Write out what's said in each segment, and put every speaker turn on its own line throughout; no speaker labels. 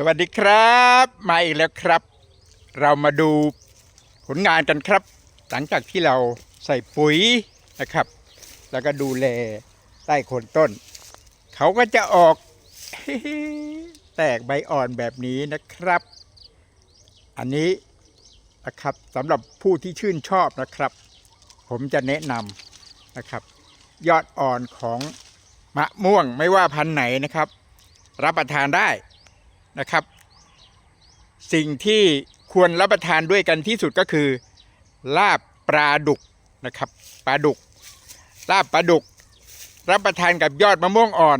สวัสดีครับ มาอีกแล้วครับ เรามาดูผลงานกันครับ หลังจากที่เราใส่ปุ๋ยนะครับ แล้วก็ดูแลใต้โคนต้น เขาก็จะออกแตกใบอ่อนแบบนี้นะครับ อันนี้นะครับสำหรับผู้ที่ชื่นชอบนะครับ ผมจะแนะนำนะครับ ยอดอ่อนของมะม่วงไม่ว่าพันธุ์ไหนนะครับ รับประทานได้ นะครับ สิ่งที่ควรรับประทานด้วยกันที่สุดก็คือ ลาบปลาดุกนะครับปลาดุก ลาบปลาดุก รับประทานกับยอดมะม่วงอ่อน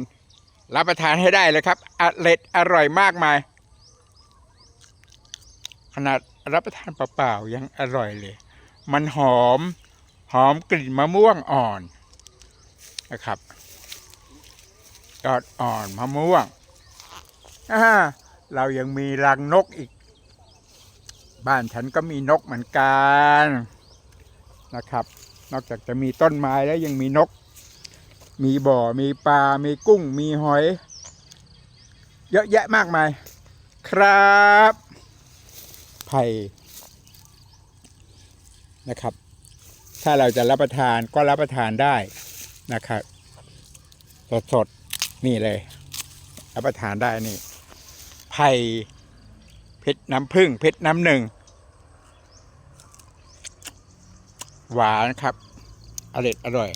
รับประทานให้ได้เลยครับอร่อยอร่อยมากมาย ขนาดรับประทานเปล่าๆยังอร่อยเลย มันหอมหอมกลิ่นมะม่วงอ่อนนะครับยอดอ่อนมะม่วงอ่า เรายังมีรังนกอีก บ้านฉันก็มีนกเหมือนกันนะครับ นอกจากจะมีต้นไม้แล้วยังมีนก มีบ่อมีปลา มีกุ้ง มีหอย เยอะแยะมากมาย ครับไผ่นะครับ ถ้าเราจะรับประทานก็รับประทานได้นะครับสดสดๆนี่เลย รับประทานได้นี่ ไผ่เพชรน้ำผึ้งเพชรน้ำหนึ่ง หวานครับ อร่อยอร่อย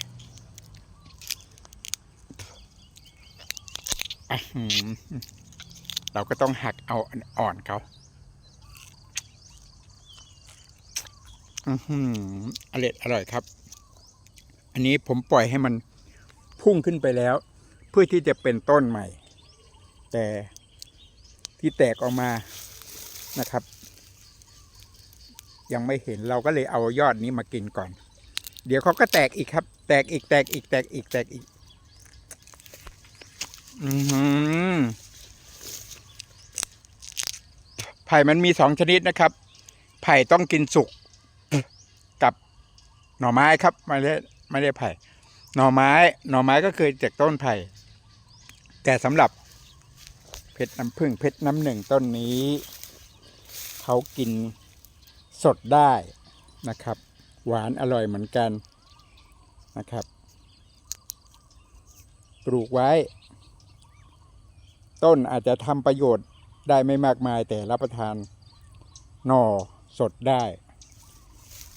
เราก็ต้องหักเอาอ่อนเขาอือหืออร่อยอร่อยครับ อันนี้ผมปล่อยให้มันพุ่งขึ้นไปแล้ว เพื่อที่จะเป็นต้นใหม่ แต่ ที่แตกออกมานะครับ ยังไม่เห็นเราก็เลยเอายอดนี้มากินก่อน เดี๋ยวเขาก็แตกอีกครับ แตกอีกแตกอีกแตกอีกแตกอีก อือหือไผ่มันมีสองชนิดนะครับ ไผ่ต้องกินสุกกับหน่อไม้ครับไม่ได้ไม่ได้ไผ่ หน่อไม้ หน่อไม้ก็คือจากต้นไผ่ แต่สำหรับ เพชรน้ำผึ้งเพชรน้ำหนึ่งต้นนี้ เขากินสดได้นะครับ หวานอร่อยเหมือนกันนะครับ ปลูกไว้ ต้นอาจจะทำประโยชน์ได้ไม่มากมายแต่รับประทานหน่อสดได้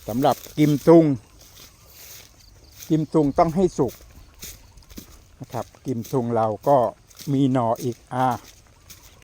สำหรับกิมตุง กิมตุงต้องให้สุกนะครับ กิมตุงเราก็มีหน่ออีกอ่า